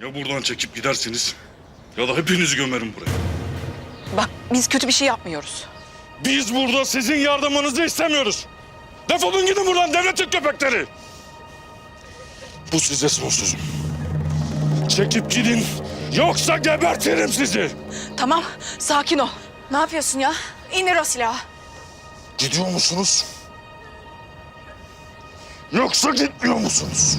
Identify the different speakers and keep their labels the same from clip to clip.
Speaker 1: Ya buradan çekip gidersiniz ya da hepinizi gömerim buraya.
Speaker 2: Bak biz kötü bir şey yapmıyoruz.
Speaker 1: Biz burada sizin yardımınızı istemiyoruz. Defolun gidin buradan devletin köpekleri. Bu size son sözüm. Çekip gidin yoksa gebertirim sizi.
Speaker 2: Tamam sakin ol.
Speaker 3: Ne yapıyorsun ya? İndir o silahı.
Speaker 1: Gidiyor musunuz? Yoksa gitmiyor musunuz?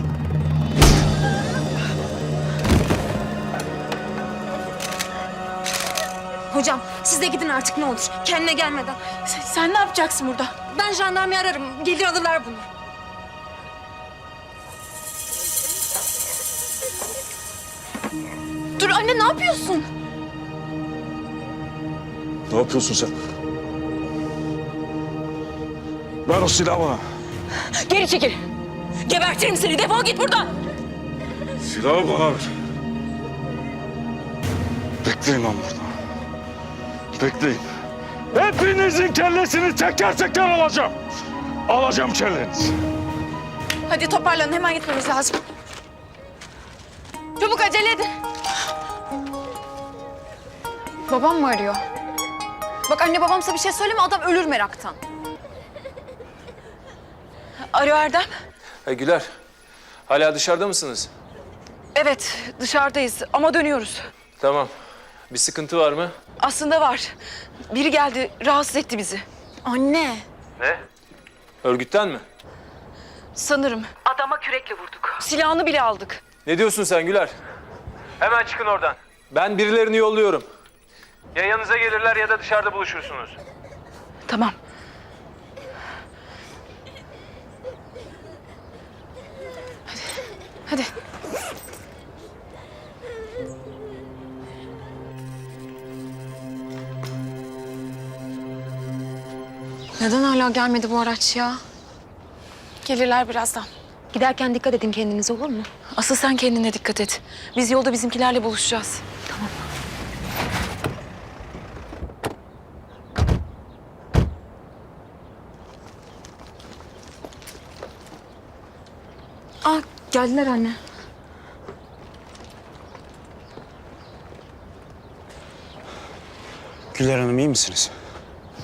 Speaker 3: Hocam siz de gidin artık ne olur. Kendine gelmeden. Sen, sen ne yapacaksın burada? Ben jandarmayı ararım. Gelir alırlar bunu. Dur anne ne yapıyorsun?
Speaker 1: Ne yapıyorsun sen? Ver o silahı bana.
Speaker 2: Geri çekil. Gebertirim seni defol git buradan.
Speaker 1: Silahı bana ver. Bekleyin lan burada. Bekleyin. Hepinizin kellesini teker teker alacağım. Alacağım kellenizi.
Speaker 3: Hadi toparlanın hemen gitmemiz lazım. Çabuk acele edin. Babam mı arıyor? Bak anne babamsa bir şey söyleme adam ölür meraktan.
Speaker 2: Alo Erdem.
Speaker 4: Ha, Güler, hala dışarıda mısınız?
Speaker 2: Evet dışarıdayız ama dönüyoruz.
Speaker 4: Tamam. Bir sıkıntı var mı?
Speaker 2: Aslında var. Biri geldi rahatsız etti bizi.
Speaker 3: Anne.
Speaker 4: Örgütten mi?
Speaker 2: Sanırım. Adama kürekle vurduk. Silahını bile aldık.
Speaker 4: Ne diyorsun sen Güler? Hemen çıkın oradan. Ben birilerini yolluyorum. Ya yanınıza gelirler ya da dışarıda buluşursunuz.
Speaker 2: Tamam.
Speaker 3: Hadi. Neden hala gelmedi bu araç ya? Gelirler birazdan.
Speaker 5: Giderken dikkat edin kendinize olur mu?
Speaker 2: Asıl sen kendine dikkat et. Biz yolda bizimkilerle buluşacağız.
Speaker 3: Aa geldiler anne.
Speaker 6: Güler Hanım iyi misiniz?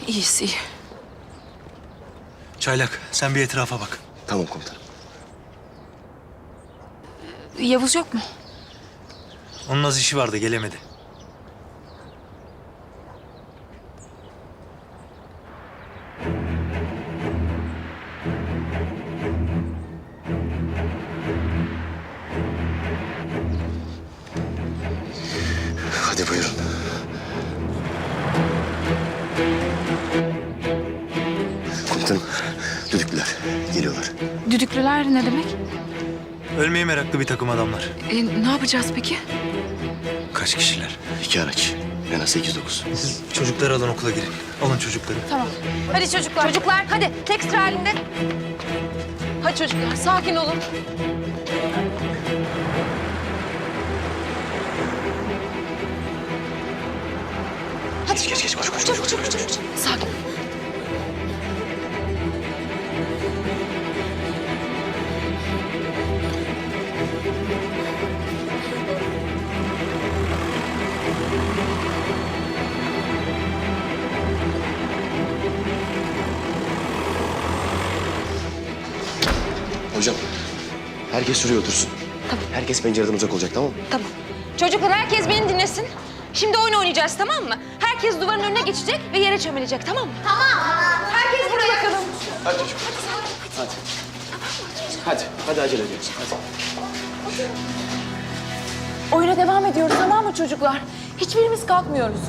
Speaker 2: İyiyiz iyi.
Speaker 7: Çaylak sen bir etrafa bak.
Speaker 6: Tamam komutanım.
Speaker 3: Yavuz yok mu?
Speaker 7: Onun az işi vardı gelemedi. Ölmeye meraklı bir takım adamlar.
Speaker 2: E, ne yapacağız peki?
Speaker 7: Kaç kişiler?
Speaker 6: İki araç. En az 8-9.
Speaker 7: Siz çocukları alın okula girin. Alın çocukları.
Speaker 3: Tamam. Hadi çocuklar. Çocuklar hadi tek sıra halinde.
Speaker 2: Hadi çocuklar sakin olun.
Speaker 6: Geç geç geç koş koş koş. koş, koş, koş.
Speaker 2: Sakin.
Speaker 6: Herkes şuraya otursun. Tamam. Herkes pencereden uzak olacak tamam mı?
Speaker 5: Tamam. Çocuklar herkes beni dinlesin. Şimdi oyun oynayacağız tamam mı? Herkes duvarın önüne geçecek ve yere çömelecek tamam mı?
Speaker 3: Herkes buraya bakalım.
Speaker 6: Hadi çocuk. Hadi. Hadi, hadi acele ediyoruz. Hadi.
Speaker 2: Oyuna devam ediyoruz tamam mı çocuklar? Hiçbirimiz kalkmıyoruz.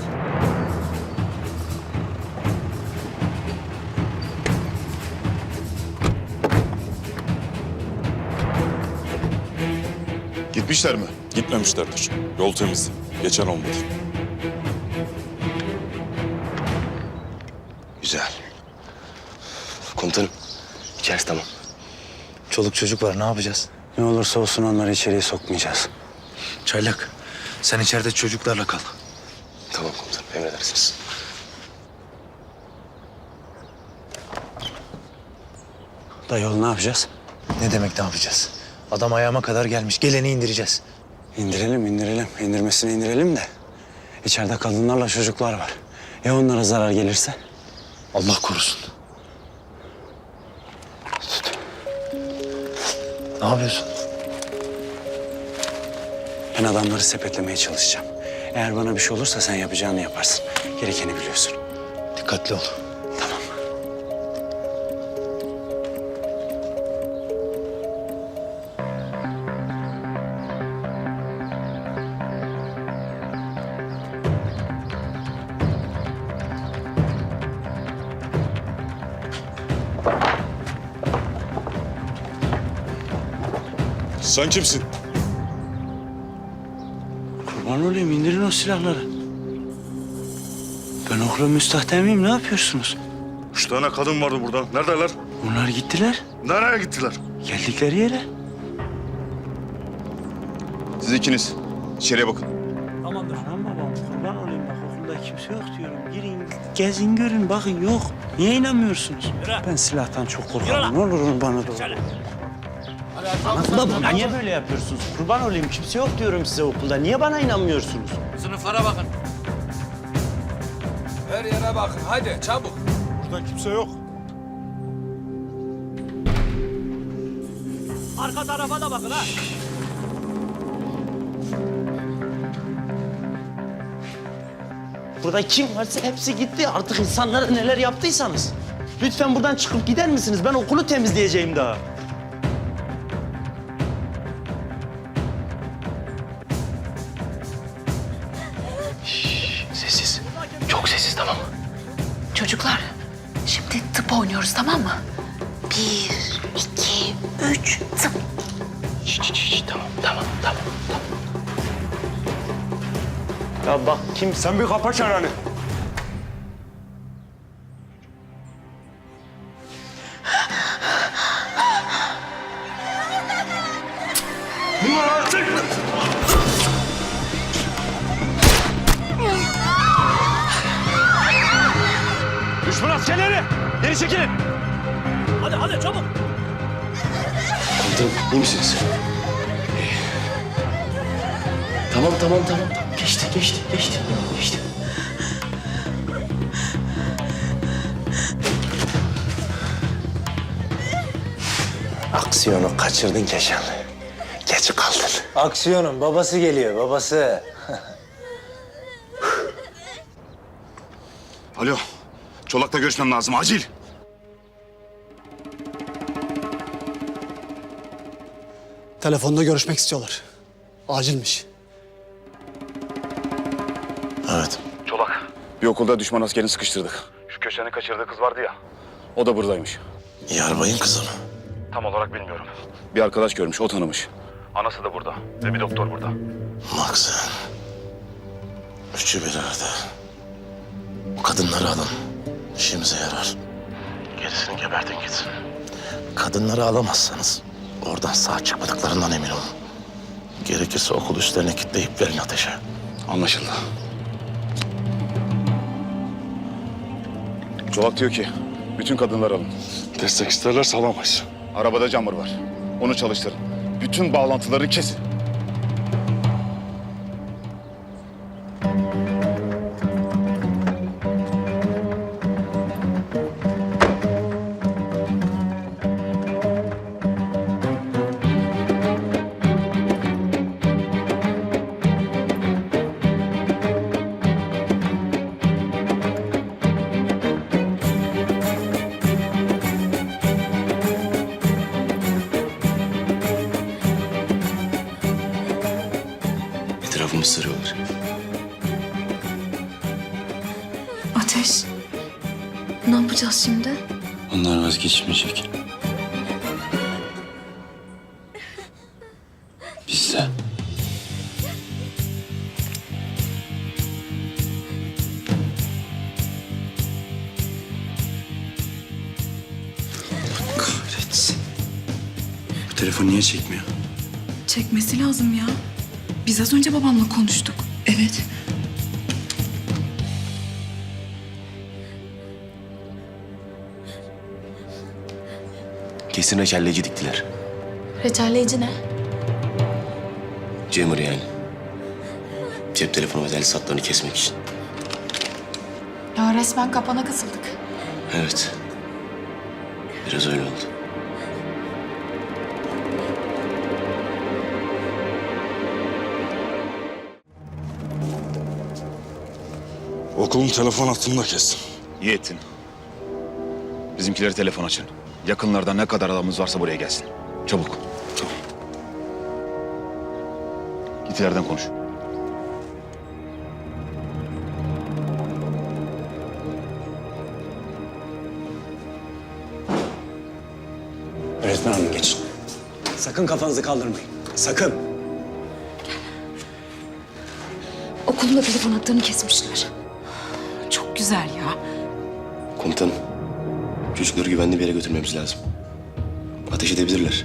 Speaker 1: Gitmişler mi? Gitmemişlerdir. Yol temiz. Geçen olmadı.
Speaker 6: Güzel. Komutanım, içerisi tamam.
Speaker 7: Çoluk çocuk var ne yapacağız?
Speaker 8: Ne olursa olsun onları içeriye sokmayacağız.
Speaker 7: Çaylak sen içeride çocuklarla kal.
Speaker 6: Tamam komutanım, emredersiniz.
Speaker 8: Dayı oğlu ne yapacağız?
Speaker 7: Ne demek ne yapacağız? Adam ayağıma kadar gelmiş. Geleni indireceğiz.
Speaker 8: İndirelim, indirelim. İndirmesini indirelim de. İçeride kadınlarla çocuklar var. Ya onlara zarar gelirse?
Speaker 9: Allah korusun. Ne yapıyorsun?
Speaker 8: Ben adamları sepetlemeye çalışacağım. Eğer bana bir şey olursa sen yapacağını yaparsın. Gerekeni biliyorsun.
Speaker 9: Dikkatli ol.
Speaker 1: Sen kimsin?
Speaker 8: Kurban olayım indirin o silahları. Ben okula müstahten miyim? Ne yapıyorsunuz?
Speaker 1: Üç tane kadın vardı burada. Neredeler?
Speaker 8: Onlar gittiler.
Speaker 1: Nereye gittiler?
Speaker 8: Geldikleri yere.
Speaker 10: Siz ikiniz içeriye bakın.
Speaker 8: Tamamdır. Tamam babam kurban olayım bak okulda kimse yok diyorum. Girin gezin görün bakın yok. Niye inanmıyorsunuz? Ben silahtan çok korkarım. Ne olur onu bana doğru.
Speaker 6: Baba niye böyle yapıyorsunuz? Kurban olayım kimse yok diyorum size okulda. Niye bana inanmıyorsunuz?
Speaker 11: Sınıflara bakın. Her yere bakın. Hadi çabuk.
Speaker 1: Burada kimse yok.
Speaker 6: Arka tarafa da bakın ha. Burada kim varsa hepsi gitti. Artık insanlara neler yaptıysanız. Lütfen buradan çıkıp gider misiniz? Ben okulu temizleyeceğim daha. Sen bir kapa çeneni.
Speaker 12: Düşman askerleri! Geri çekilin!
Speaker 6: Hadi hadi çabuk.
Speaker 9: Komutanım iyi misiniz? Tamam tamam tamam. Geçti geçti geçti geçti.
Speaker 8: Aksiyonu kaçırdın Keşanlı. Geç kaldın.
Speaker 6: Aksiyonun babası geliyor babası.
Speaker 10: Alo. Çolak'la görüşmem lazım. Acil.
Speaker 13: Telefonda görüşmek istiyorlar. Acilmiş.
Speaker 9: Evet.
Speaker 10: Çolak. Bir okulda düşman askerini sıkıştırdık. Şu köşenin kaçırdığı kız vardı ya. O da buradaymış.
Speaker 9: Yarbayın kızı mı?
Speaker 10: Tam olarak bilmiyorum. Bir arkadaş görmüş, o tanımış. Anası da burada. Ve bir doktor burada.
Speaker 9: Maksın. Üçü bir arada. Bu kadınları alın. İşimize yarar. Gerisini gebertin gitsin. Kadınları alamazsanız oradan sağ çıkmadıklarından emin olun. Gerekirse okul üstlerine kitleyip verin ateşe.
Speaker 10: Anlaşıldı. Çolak diyor ki, bütün kadınları alın.
Speaker 1: Destek isterlerse alamayız.
Speaker 10: Arabada camur var. Onu çalıştırın. Bütün bağlantıları kesin.
Speaker 8: Bu telefon niye çekmiyor?
Speaker 2: Çekmesi lazım ya. Biz az önce babamla konuştuk. Evet.
Speaker 9: Kesin reçelleci diktiler.
Speaker 2: Reçelleyici ne?
Speaker 14: Cemur yani. Cep telefonu ve telsiz hatlarını kesmek için.
Speaker 2: Ya resmen kapana kısıldık.
Speaker 14: Evet. Biraz öyle oldu.
Speaker 1: Okulun telefon hattını da kestim.
Speaker 15: İyi ettin. Bizimkileri telefon açın. Yakınlarda ne kadar adamımız varsa buraya gelsin. Çabuk. Tamam. Git ileriden konuş.
Speaker 8: Öğretmen hanım geçin. Sakın kafanızı kaldırmayın. Sakın.
Speaker 5: Okulun da telefon hatlarını kesmişler.
Speaker 2: Güzel ya.
Speaker 14: Komutanım. Çocukları güvenli bir yere götürmemiz lazım. Ateş edebilirler.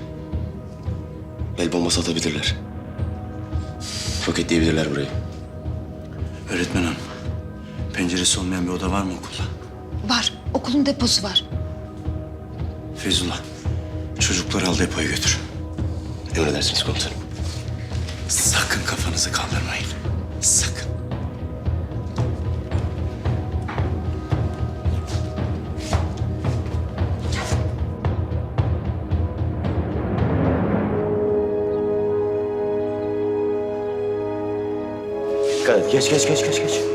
Speaker 14: El bombası atabilirler. Roketleyebilirler burayı.
Speaker 8: Öğretmen hanım. Penceresi olmayan bir oda var mı okulda?
Speaker 5: Var. Okulun deposu var.
Speaker 8: Feyzullah. Çocukları al depoya götür.
Speaker 14: Emredersiniz komutanım.
Speaker 8: Sakın kafanızı kaldırmayın. Sakın.
Speaker 6: Geç geç geç geç geç.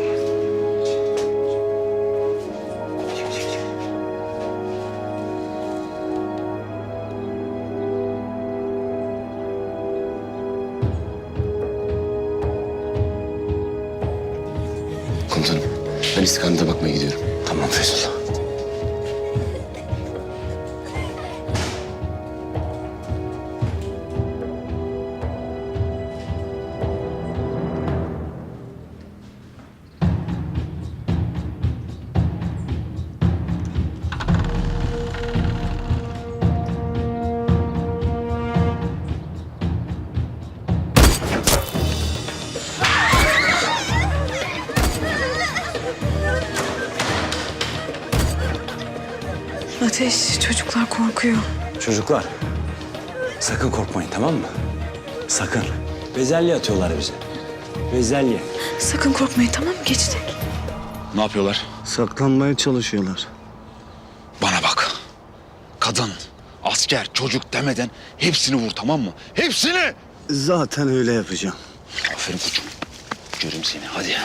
Speaker 2: Korkuyor.
Speaker 8: Çocuklar. Sakın korkmayın tamam mı? Sakın. Bezelye atıyorlar bize. Bezelye.
Speaker 2: Sakın korkmayın tamam mı? Geçecek.
Speaker 15: Ne yapıyorlar?
Speaker 8: Saklanmaya çalışıyorlar.
Speaker 15: Bana bak. Kadın, asker, çocuk demeden hepsini vur tamam mı? Hepsini!
Speaker 8: Zaten öyle yapacağım.
Speaker 15: Aferin koçum. Göreyim seni hadi.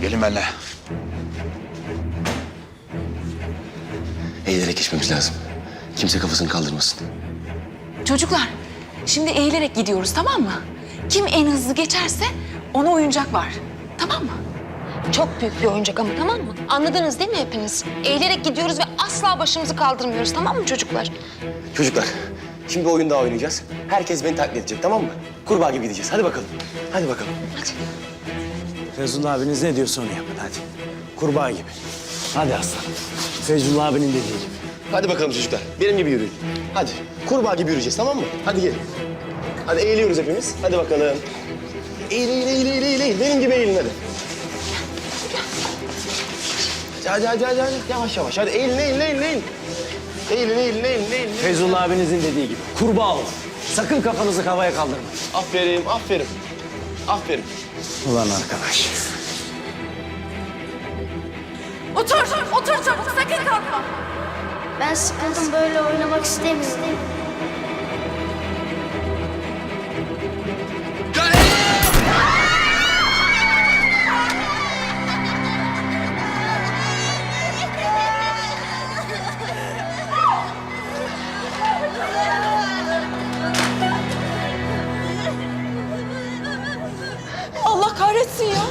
Speaker 15: Gelin benimle.
Speaker 14: Eğilerek geçmemiz lazım. Kimse kafasını kaldırmasın.
Speaker 2: Çocuklar, şimdi eğilerek gidiyoruz tamam mı? Kim en hızlı geçerse ona oyuncak var. Tamam mı?
Speaker 5: Çok büyük bir oyuncak ama tamam mı? Anladınız değil mi hepiniz? Eğilerek gidiyoruz ve asla başımızı kaldırmıyoruz tamam mı çocuklar?
Speaker 6: Çocuklar, şimdi bir oyun daha oynayacağız. Herkes beni taklit edecek tamam mı? Kurbağa gibi gideceğiz. Hadi bakalım. Hadi bakalım.
Speaker 8: Feyzullah abiniz ne diyorsa onu yapın hadi. Kurbağa gibi. Hadi aslan. Feyzullah abinin dediği gibi.
Speaker 6: Hadi bakalım çocuklar. Benim gibi yürüyün. Hadi. Kurbağa gibi yürüyeceğiz tamam mı? Hadi gelin. Hadi eğiliyoruz hepimiz. Hadi bakalım. Eğil, eğil, eğil, eğil, eğil, eğil. Benim gibi eğilin hadi. Hadi, hadi, hadi, hadi. Yavaş yavaş. Hadi eğilin, eğilin, eğilin, eğilin. Eğilin, eğilin, eğilin, eğilin.
Speaker 8: Feyzullah abinizin dediği gibi. Kurbağa olun. Sakın kafanızı havaya kaldırmayın.
Speaker 6: Aferin, aferin. Aferin.
Speaker 8: Ulan arkadaş.
Speaker 3: Otur, otur çabuk sakın kalkma.
Speaker 16: Ben sıkıldım böyle oynamak istemiyorum.
Speaker 3: Allah kahretsin ya.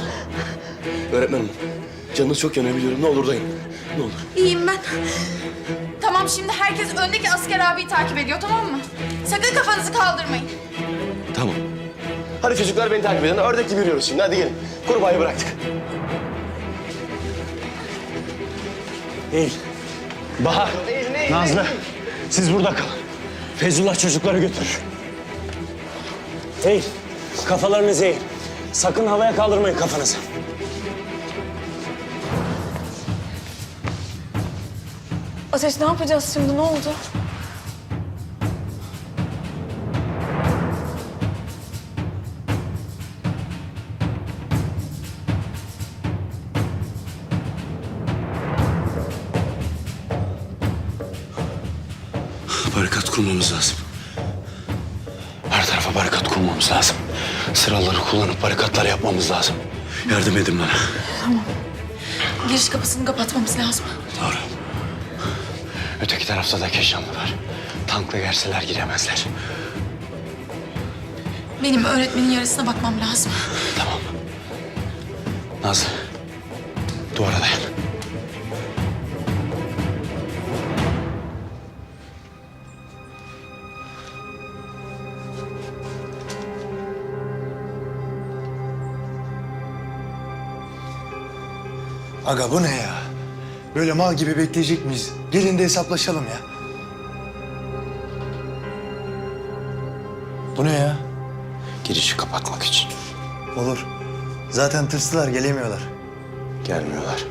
Speaker 6: Öğretmenim, canınız çok yanıyor biliyorum. Ne olur dayın. Ne olur.
Speaker 3: İyiyim ben. Tamam şimdi herkes öndeki asker abiyi takip ediyor tamam mı? Sakın kafanızı kaldırmayın.
Speaker 6: Tamam. Hadi çocuklar beni takip edin. Ördek gibi yürüyoruz şimdi. Hadi gelin. Kurbağayı bıraktık.
Speaker 8: Eğil. Bahar, Nazlı siz burada kalın. Feyzullah çocukları götürür. Eğil. Kafalarınızı eğin. Sakın havaya kaldırmayın kafanızı.
Speaker 3: Ateş ne yapacağız şimdi? Ne oldu?
Speaker 8: Barikat kurmamız lazım. Her tarafa barikat kurmamız lazım. Sıraları kullanıp barikatlar yapmamız lazım. Yardım edin bana. Tamam.
Speaker 2: Giriş kapısını kapatmamız lazım.
Speaker 8: Doğru. Öteki tarafta da Keşanlı var. Tankla gelseler giremezler.
Speaker 2: Benim öğretmenin yarısına bakmam lazım.
Speaker 8: Tamam. Nazlı. Duvara dayan.
Speaker 7: Aga bu ne ya? Böyle mal gibi bekleyecek miyiz? Gelin de hesaplaşalım ya. Bu ne ya?
Speaker 8: Girişi kapatmak için.
Speaker 7: Olur. Zaten tırstılar gelemiyorlar.
Speaker 8: Gelmiyorlar.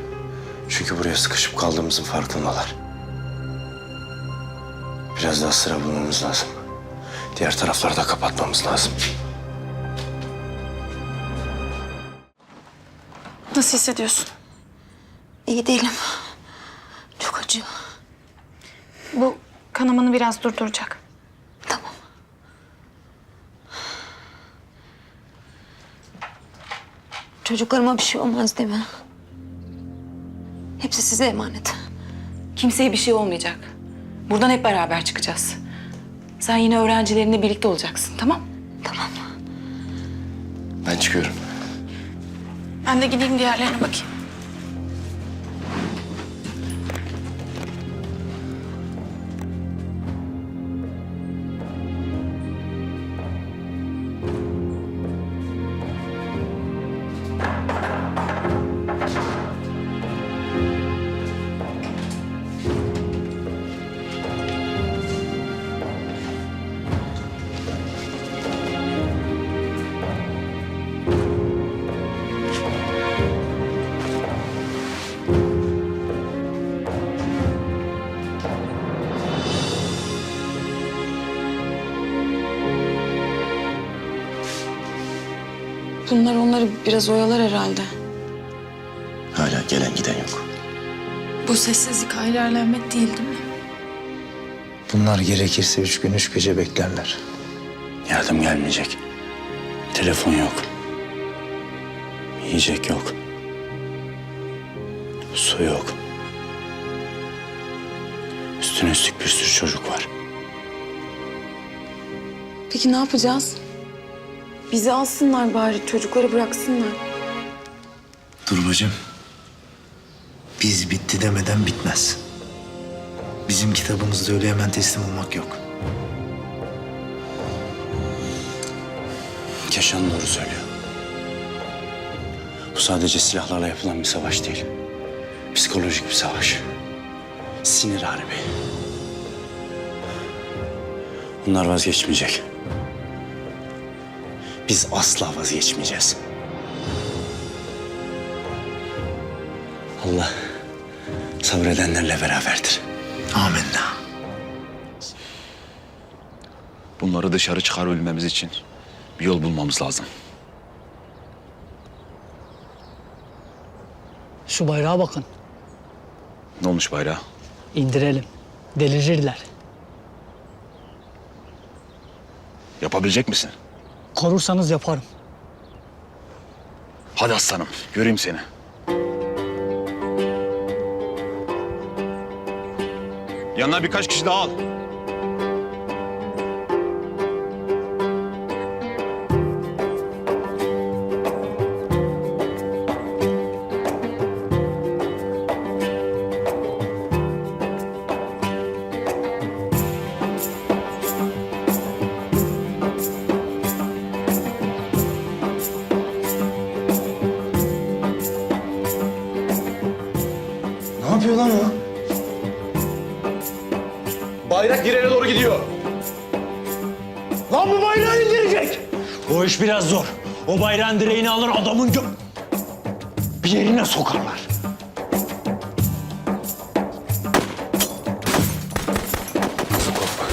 Speaker 8: Çünkü buraya sıkışıp kaldığımızın farkındalar. Biraz daha sıra bulmamız lazım. Diğer tarafları da kapatmamız lazım.
Speaker 2: Nasıl hissediyorsun?
Speaker 3: İyi değilim.
Speaker 2: Bu kanamanı biraz durduracak.
Speaker 3: Tamam. Çocuklarıma bir şey olmaz değil mi? Hepsi size emanet.
Speaker 2: Kimseye bir şey olmayacak. Buradan hep beraber çıkacağız. Sen yine öğrencilerinle birlikte olacaksın, tamam?
Speaker 3: Tamam.
Speaker 8: Ben çıkıyorum.
Speaker 2: Ben de gideyim diğerlerine bakayım. Bunlar onları biraz oyalar herhalde.
Speaker 8: Hala gelen giden yok.
Speaker 2: Bu sessizlik ilerlenmek değil değil mi?
Speaker 8: Bunlar gerekirse üç gün üç gece beklerler. Yardım gelmeyecek. Telefon yok. Yiyecek yok. Su yok. Üstüne üstlük bir sürü çocuk var.
Speaker 2: Peki ne yapacağız? Bizi alsınlar bari, çocukları bıraksınlar.
Speaker 7: Dur bacım. Biz bitti demeden bitmez. Bizim kitabımızda öyle hemen teslim olmak yok.
Speaker 8: Keşan doğru söylüyor. Bu sadece silahlarla yapılan bir savaş değil. Psikolojik bir savaş. Sinir harbi. Bunlar vazgeçmeyecek. Biz asla vazgeçmeyeceğiz. Allah sabredenlerle beraberdir.
Speaker 7: Amenna.
Speaker 15: Bunları dışarı çıkarabilmemiz için bir yol bulmamız lazım.
Speaker 17: Şu bayrağa bakın.
Speaker 15: Ne olmuş bayrağı?
Speaker 17: İndirelim. Delirirler.
Speaker 15: Yapabilecek misin?
Speaker 17: Korursanız yaparım.
Speaker 15: Hadi aslanım, göreyim seni. Yanına birkaç kişi daha al.
Speaker 11: İş biraz zor. O bayrağın direğini alır adamın gö... Bir yerine sokarlar.
Speaker 8: Nazlı korkma.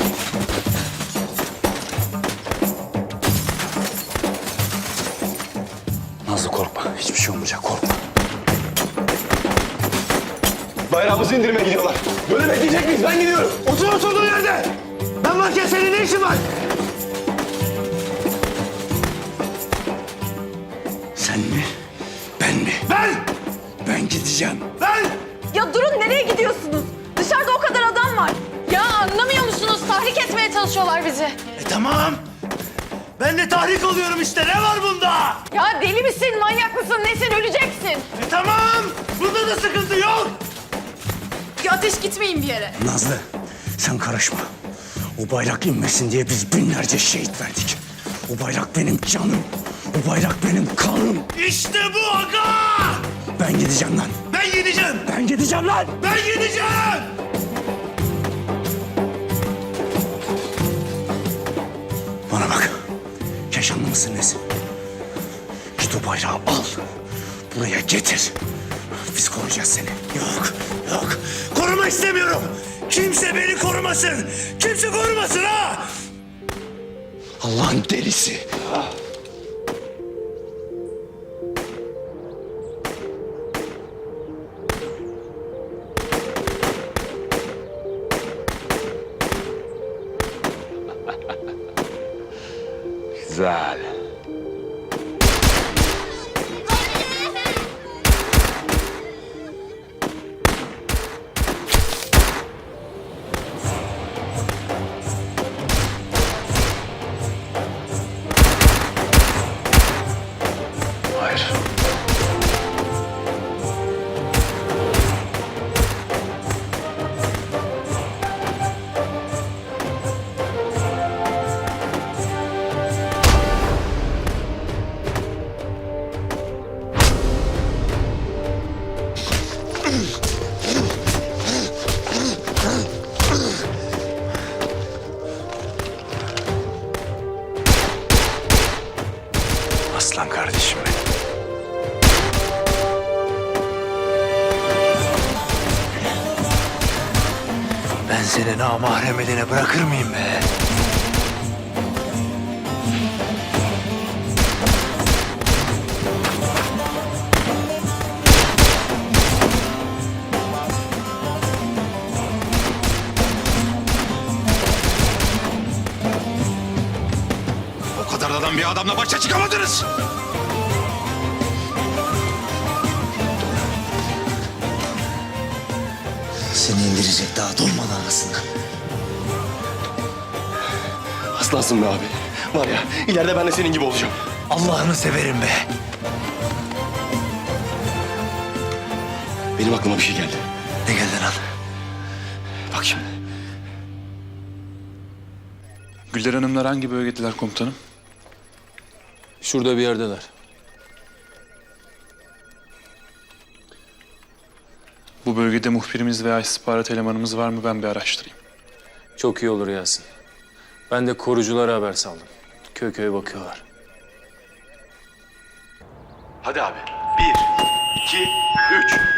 Speaker 8: Nazlı korkma. Hiçbir şey olmayacak korkma.
Speaker 6: Bayrağımızı indirmeye gidiyorlar. Böyle bekleyecek miyiz? Ben gidiyorum. Otur oturduğun yerde. Ben varken senin ne işin var?
Speaker 8: Ben gideceğim.
Speaker 6: Ben!
Speaker 3: Ya durun nereye gidiyorsunuz? Dışarıda o kadar adam var. Ya anlamıyor musunuz? Tahrik etmeye çalışıyorlar bizi.
Speaker 6: E tamam. Ben de tahrik oluyorum işte. Ne var bunda?
Speaker 3: Ya deli misin, manyak mısın, nesin, öleceksin.
Speaker 6: E tamam. Bunda da sıkıntı yok.
Speaker 3: Ya ateş gitmeyin bir yere.
Speaker 8: Nazlı sen karışma. O bayrak inmesin diye biz binlerce şehit verdik. O bayrak benim canım. O bayrak benim kanım.
Speaker 6: İşte bu aga!
Speaker 8: Ben gideceğim lan.
Speaker 6: Ben gideceğim.
Speaker 8: Ben gideceğim lan.
Speaker 6: Ben gideceğim.
Speaker 8: Bana bak. Yaşanlı mısın nesin? Git o bayrağı al. Buraya getir. Biz koruyacağız seni.
Speaker 6: Yok, yok. Koruma istemiyorum. Kimse beni korumasın. Kimse korumasın ha!
Speaker 8: Allah'ın delisi.
Speaker 6: Ben seni namahrem edene bırakır mıyım be?
Speaker 15: O kadar adam bir adamla başa çıkamadınız.
Speaker 6: İndirecek daha durmadan aslında. Aslansın be abi. Var ya ileride ben de senin gibi olacağım. Allah'ını severim be. Benim aklıma bir şey geldi. Ne geldi lan? Bak şimdi.
Speaker 18: Güller Hanımlar hangi bölgedeler komutanım?
Speaker 19: Şurada bir yerdeler.
Speaker 18: Bu bölgede muhbirimiz veya istihbarat elemanımız var mı ben bir araştırayım.
Speaker 19: Çok iyi olur Yasin. Ben de koruculara haber saldım. Köy köy bakıyorlar.
Speaker 6: Hadi abi. Bir, iki, üç.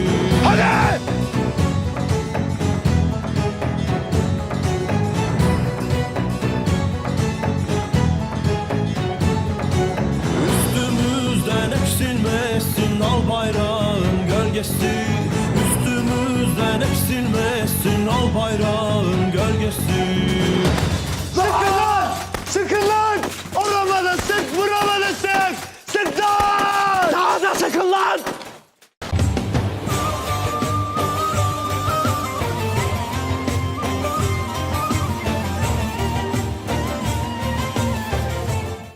Speaker 11: gölgesi Üstümüzden eksilmesin al bayrağın gölgesi!